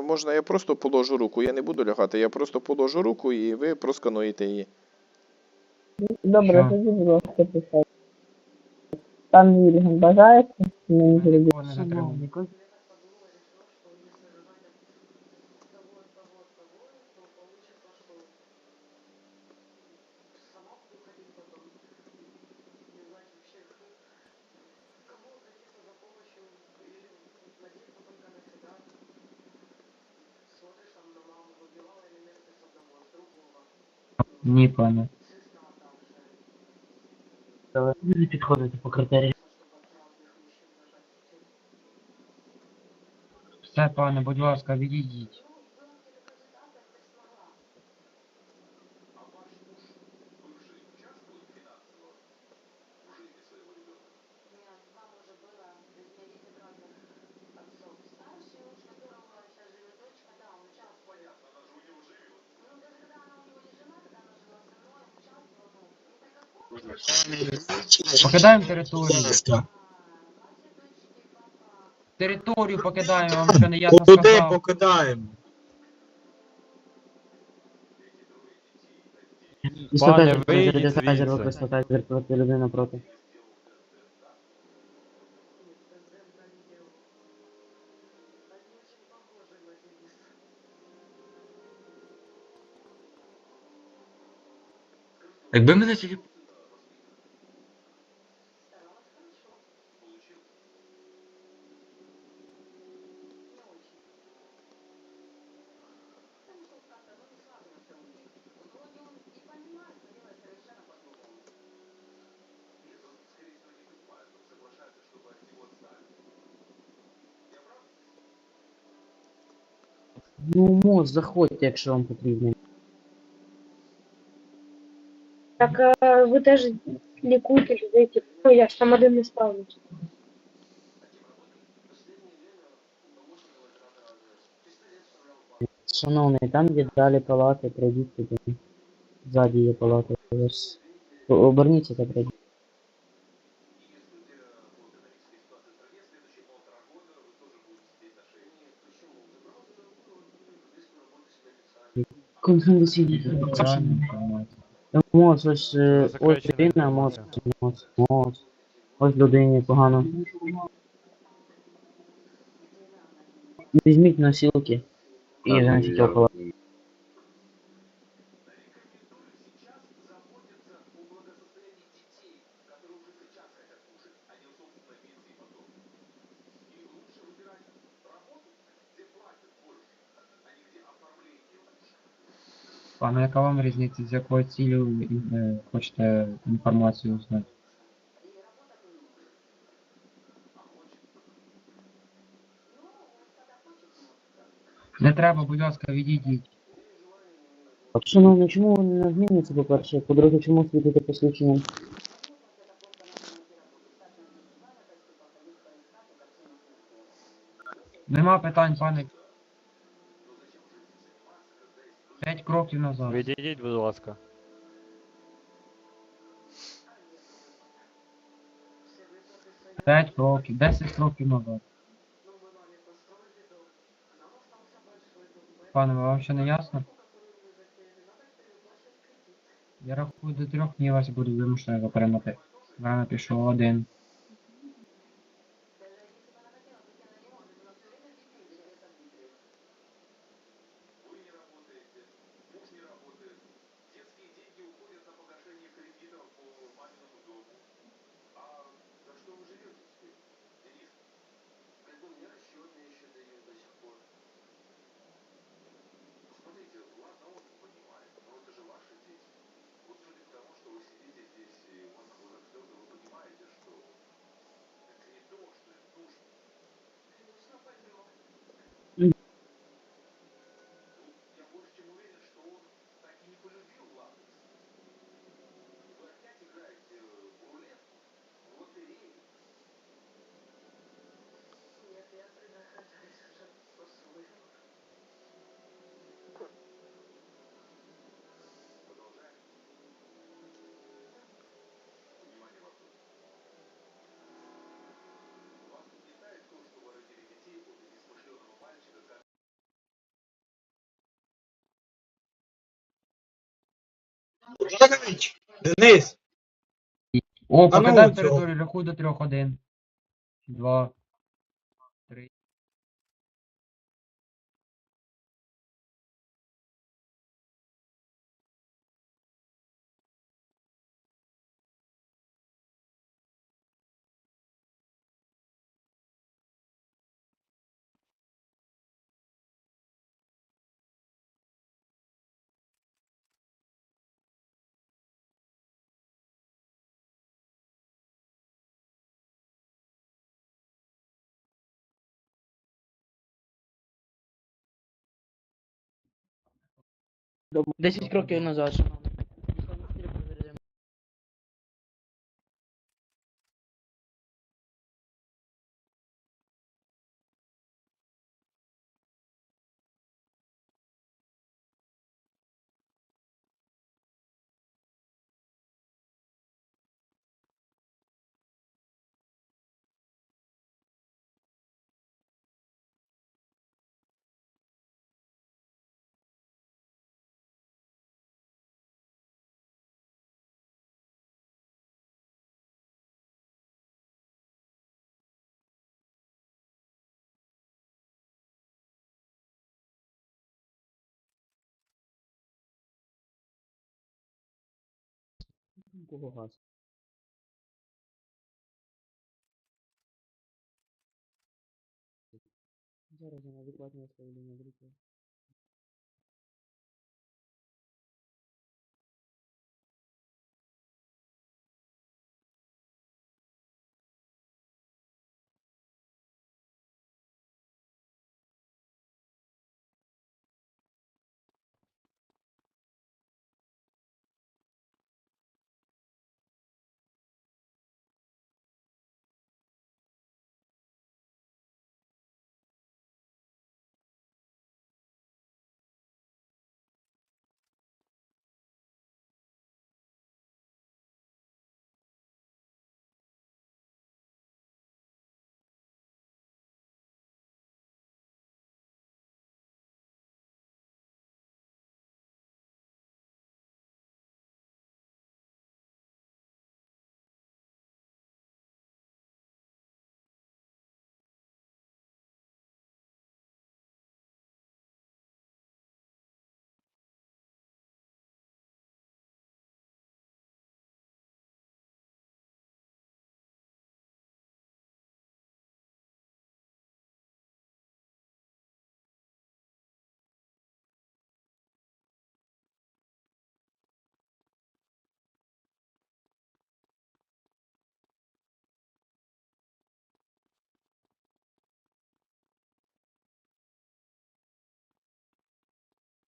Можна я просто положу руку, я не буду лягати, я просто положу руку і ви проскануєте її. Добре, Що? тоді, будь ласка, писати. Пан Вільган бажаєте? Мені зробити. О, Ні, пане. Не підходите по критерії. Все, пане, будь ласка, відійдіть. Покидаємо територію. Територію покидаємо, вам що не ясно Куди сказав. покидаємо? Пане, вийдіть звідси. використати проти людини проти. Якби мене тільки... Ну, мож, заходьте, якщо вам потрібно. Так е, ви теж лікуйте людей, типу, ну, я ж там один не справлюсь. Шановний, там є далі палати, пройдіть туди. Ззаді є палати. Оберніться та пройдіть. Конфіденційний. Правильно інформація. Моц, ось, е, ось людина, моц, інформація. моц, моц. Ось людині погано. Візьміть носілки і занесіть около. Пане, яка вам різниця, з якою цілею е, хочете інформацію узнати? Не треба, будь ласка, відійдіть. Шановний, чому ви не змінюєте, по-перше? По-друге, чому світите посвідченням? Нема питань, пане. П'ять кроків назад. Відійдіть, будь ласка. П'ять кроків, десять кроків назад. Пане, вам ще не ясно? Я рахую до трьох днів вас буду вимушений затримати. Рано пішов один. Богданович, Денис, О, ну, покидаємо територію, рахуй до трьох. Один. Два. 10 кроків назад. шановний. Кого газ? Зараз я адекватне виставлення друзі.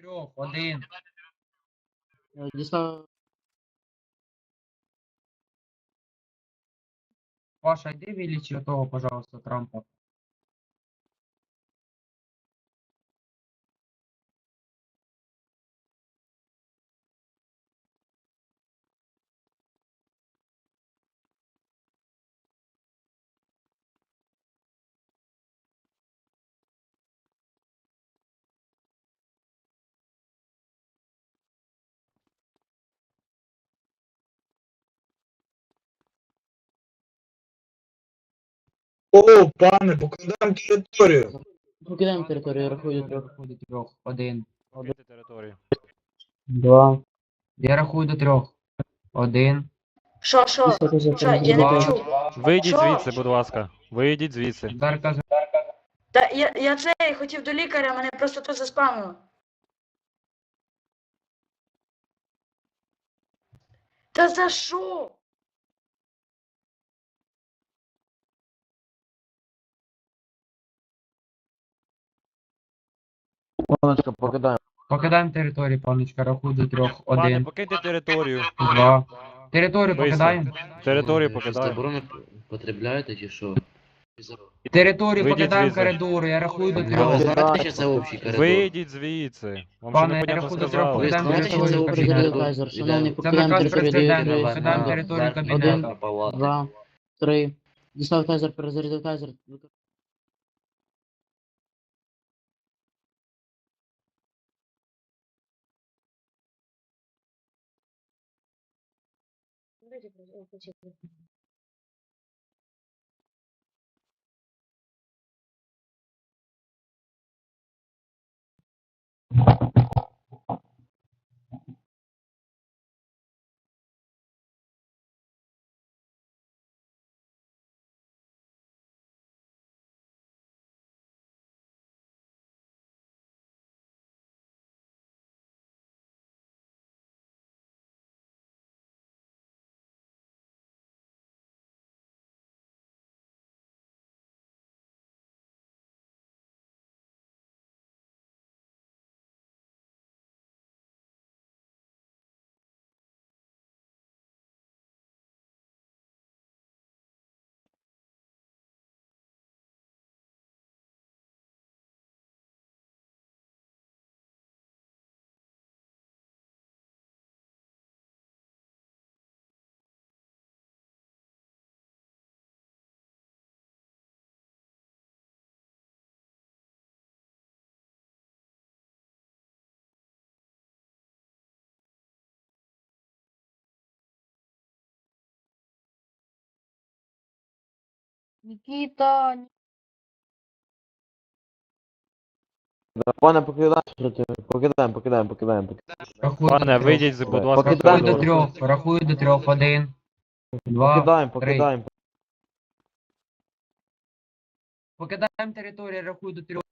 Трьох. Один. Е, Дістав Паша, йди вилічи того, пожалуйста, Трампа. О, пане, покидаємо територію. Покидаємо територію, рахую до трьох. До трьох. Один. Покиньте територію. Два. Я рахую до трьох. Один. Що, що? Що, я не Два. почув. Вийдіть Що? звідси, будь ласка. Вийдіть звідси. Тепер кажу. Та я, я цей хотів до лікаря, мене просто тут заспамило. Та за що? Покидаємо територію, паночка, рахуй до трьох. Пане, Один. покиньте територію. Два. Територію Вийшли. покидаємо. Територію покидаємо. потребляєте чи що? Територію Вийдіть покидаємо звідси. коридору, я рахую до Ви трьох. знаєте, що це общий коридор? Вийдіть звідси. Вам що Пане, не понятно рахуй до трьох, сказали. Покидаємо знаєте, що це територію общий коридор? Кайзер, покидаємо наказ територію президента, покидаємо територію кабінету. на. Два. Три. Дістав Кайзер, перезарядив Кайзер. çocuklar okul çekiyor. Нікіта, Пане, покидаємо, покидаємо, покидаємо, покидаємо. Рахую Пане, до трьох. вийдіть, будь ласка, в Покидаємо Рахую до коридор. трьох, рахую до трьох, один, два, Покидаємо, три. покидаємо. Покидаємо територію, рахую до трьох.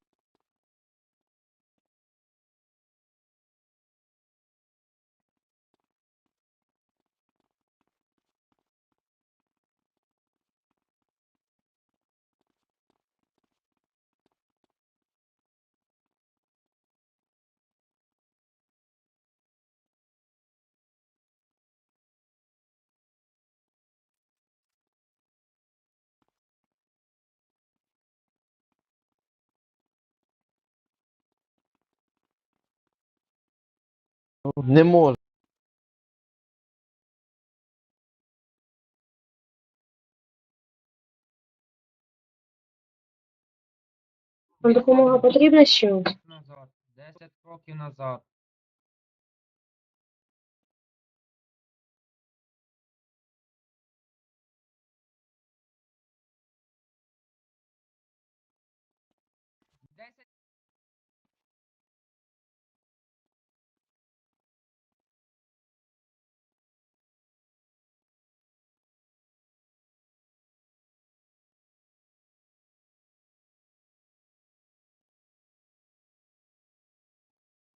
Не може. вам допомога потрібна ще? Назад, 10 кроків назад.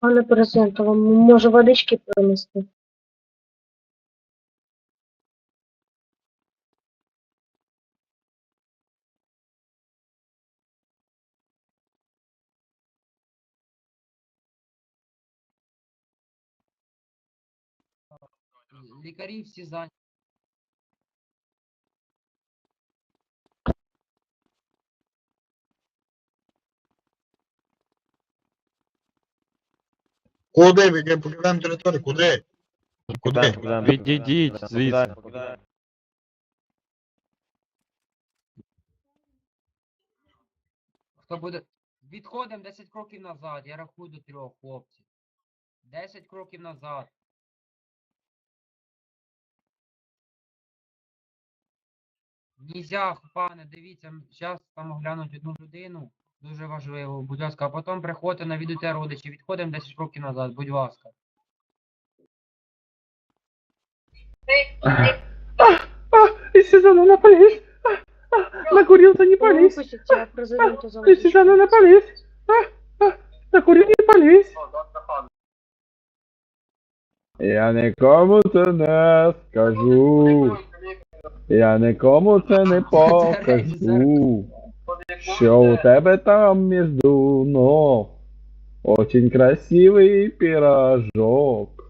Пане президенте, вам може водички принести? Лікарі всі зайняті. Куди? Ви покидаємо територію? Куди? Куди? Відійдіть звідси. Хто буде. Відходимо 10 кроків назад. Я рахую до трьох, хлопці. 10 кроків назад. Нізя, пане, дивіться, зараз там оглянуть одну людину. Дуже важливо, будь ласка, а потім приходьте, навідуйте родичів. Відходимо 10 кроків назад, будь ласка. Если на полез, накурился, не полез. Если на полез, накурил, не полез. Я нікому це не скажу. Я нікому це не покажу. Що у тебе там міжду ног? Очень красивий пирожок.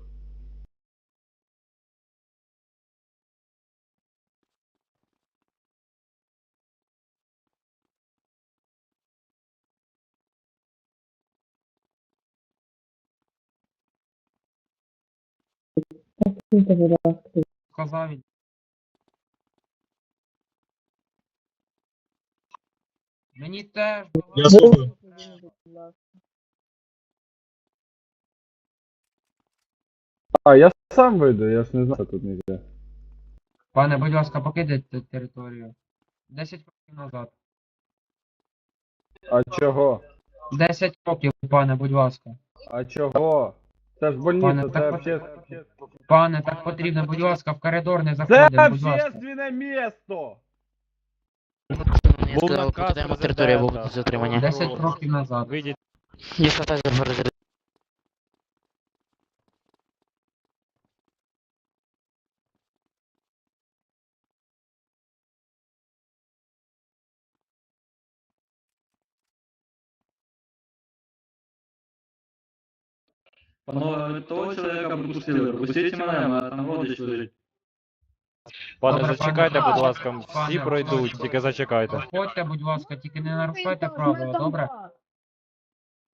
Сказав він. Мені теж Я слухаю. А, я сам вийду, я ж не знаю, тут нельзя. Пане, будь ласка, покидайте територію. 10 років назад. А чого? 10 років, пане, будь ласка. А чого? Це ж Пане, це так обще... Пане, так потрібно, будь ласка, в коридор не Це заходимо, будь ласка. общественне місто! Я Був сказав, наказ покидаємо територію президента. вулиці затримання. 10 років назад. Вийдіть. Дістатися перезаряд. Панове, того чоловіка пропустили. Пропустіть мене, мене там родич лежить. Пане, Добре, зачекайте, пане. будь ласка, всі Пане, пройдуть, прошу. тільки зачекайте. Проходьте, будь ласка, тільки не нарушайте правила, добре?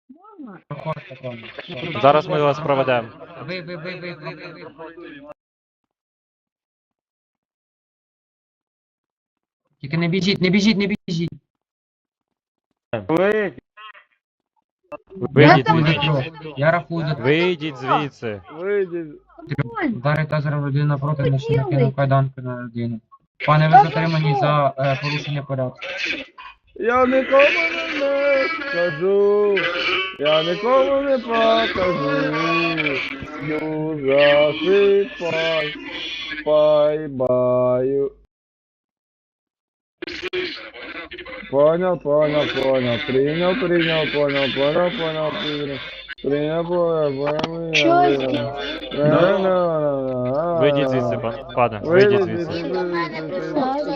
Можна? Проходьте, пане. Зараз ми вас проведемо. Ви, ви, ви, ви, ви, ви, ви. Тільки не біжіть, не біжіть, не біжіть. Ви, Вийдіть звідси. Я рахую до. Вийдіть звідси. вийдіть. Ударить тазером людину напроти, не ще накинув кайданки на людину. Пане, ви затримані за е, порушення порядку. Я нікому не скажу, я нікому не покажу. Ну, засипай, пайбаю. Понял, понял, понял, принял, принял, понял, понял, понял, принял. Принял, понял, понял, Що. Вийдіть звідси, пан- пане. Вийдіть звідси.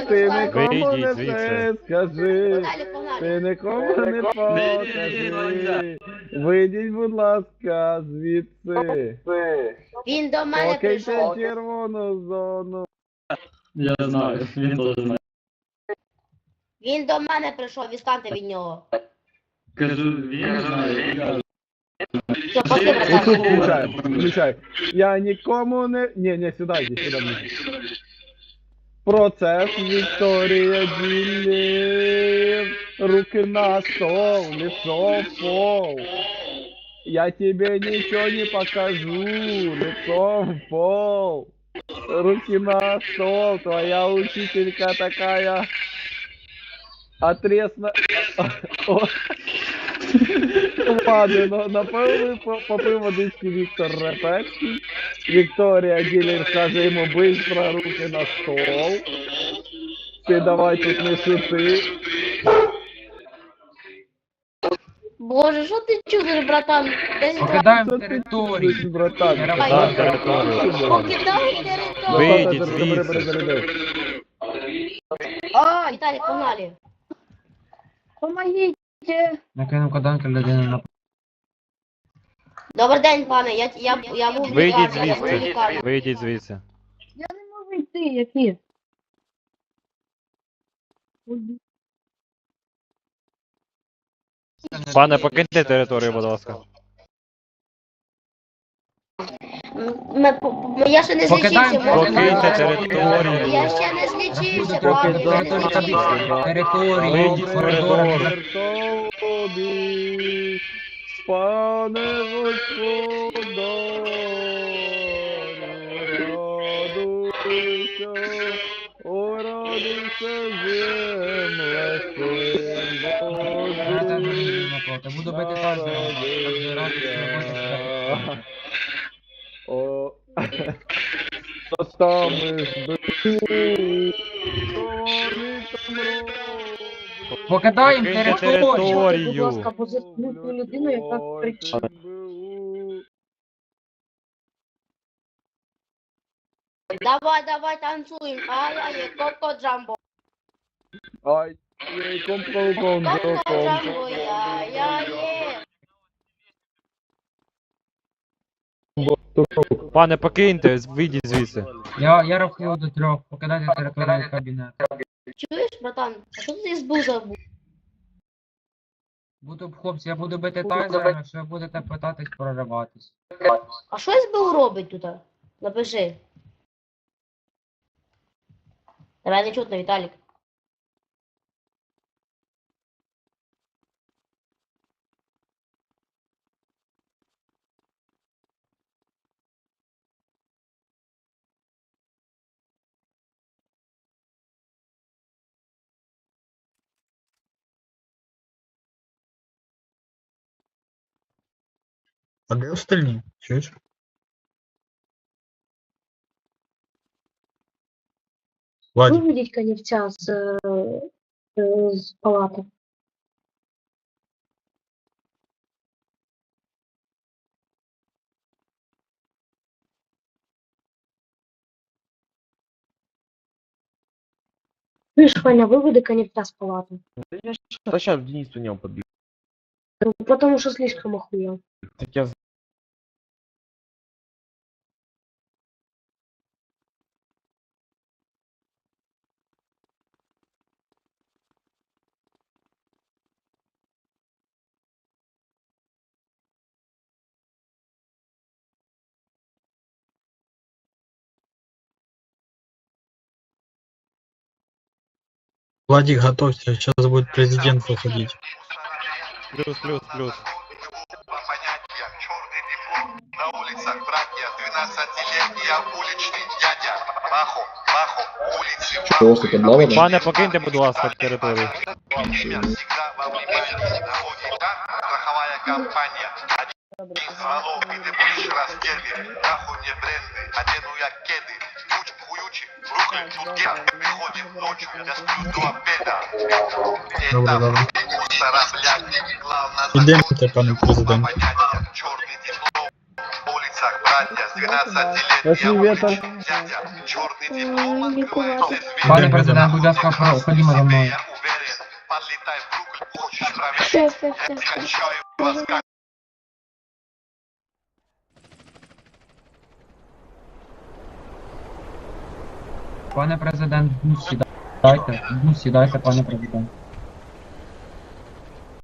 Ти нікому Вийдіть не звідси. скажи. Ти нікому не покажи. Вийдіть, будь ласка, звідси. Він до Покиньте червону зону. Я знаю, він теж знає. Він до мене прийшов, відстаньте від нього. Кажу, він знає, він каже. Все, пошли, Ось братан. тут включай, включай. Я нікому не... Ні, ні, сюди йди, сюди мені. Процес Вікторія Ділів. Руки на стол, лицо в пол. Я тебе ничего не покажу, лицом в пол. Руки на стол, твоя учителька такая отресно... О. Ладно, ну, напевно, по- попив водички Віктор Репецький. Вікторія Ділер каже йому быстро руки на стол. Ти давай тут не шути. Боже, що ти чудиш, братан? Десь Покидаємо Що ти територію. чудиш, братан? Я Покидаємо територію. Покидай територію. Вийдіть Бери, бери, звідси. бери, бери. А, Віталій, погнали. Помогіть. Накинув кайданки людину на Добрий день, пане. Я, я, я був в Вийдіть лікарні, я був в звідси. лікарні. Вийдіть звідси. Я не можу йти, які. Пане, покиньте територію, будь ласка. М- м- Я ще не злічився? Покиньте територію. Я ще не злічився, пане, я ще не злічився. територію. Тобі, пане господарю, радуйся, о, радуйся, земле, син Божий. Буду бити тазером. Кожен раз, якщо ви будете сюди. О, то там роблять. Покидаємо Покиньте територію. Будь ласка, позитивну ту людину, яка кричить. Давай, давай, танцуємо. Ай-яй, коко джамбо. Ай, ей, ком ком ком Коко джамбо, я-я-є. Пане, покиньте, вийдіть звідси. Я, я рахую до трьох. Покидайте територію кабінету. Чуєш, братан? А що ти збув забув? Буду, хлопці, я буду бити тайзером, якщо ви будете питатись прориватись. А що СБУ робить тут? Напиши. Тебе не чутно, Віталік. А де остальні? Чуєш? Владик, Виведіть конівця з, е, е, з палати. Ти ж, Ваня, виведи конівця з палати. Та щас Денис у нього побіг. Ну, Потому що слишком охуєл. Так я Владик, готовься, сейчас будет президент выходить. Плюс, плюс, плюс. На улицах братья, 12-летняя уличный дядя. Махо, махо, улицы Пане, покиньте, будь ласка, територію. Время всегда во внимании. На ОДК страховая компания. Один звонок, и ты будешь раздельный. Нахуй мне бренды, одену я кеды. Ключ хуючий, Бруклин, тут я. Выходит ночью, я сплю до обеда. Добре, Это добре. мусора, блядь. Главное, Ідемте, пане президент. понятия. Черный диплом. На улицах братья, с 12 Пошли ветер. дядя. Черный диплом открывается Пане президент, будь ласка, про- ходімо за мною. Я уверен, подлетай в Бруклин, хочешь проверить? Все, все, Я все. скачаю вас как Пане президент, бус сідайте. В сідайте, пане президент.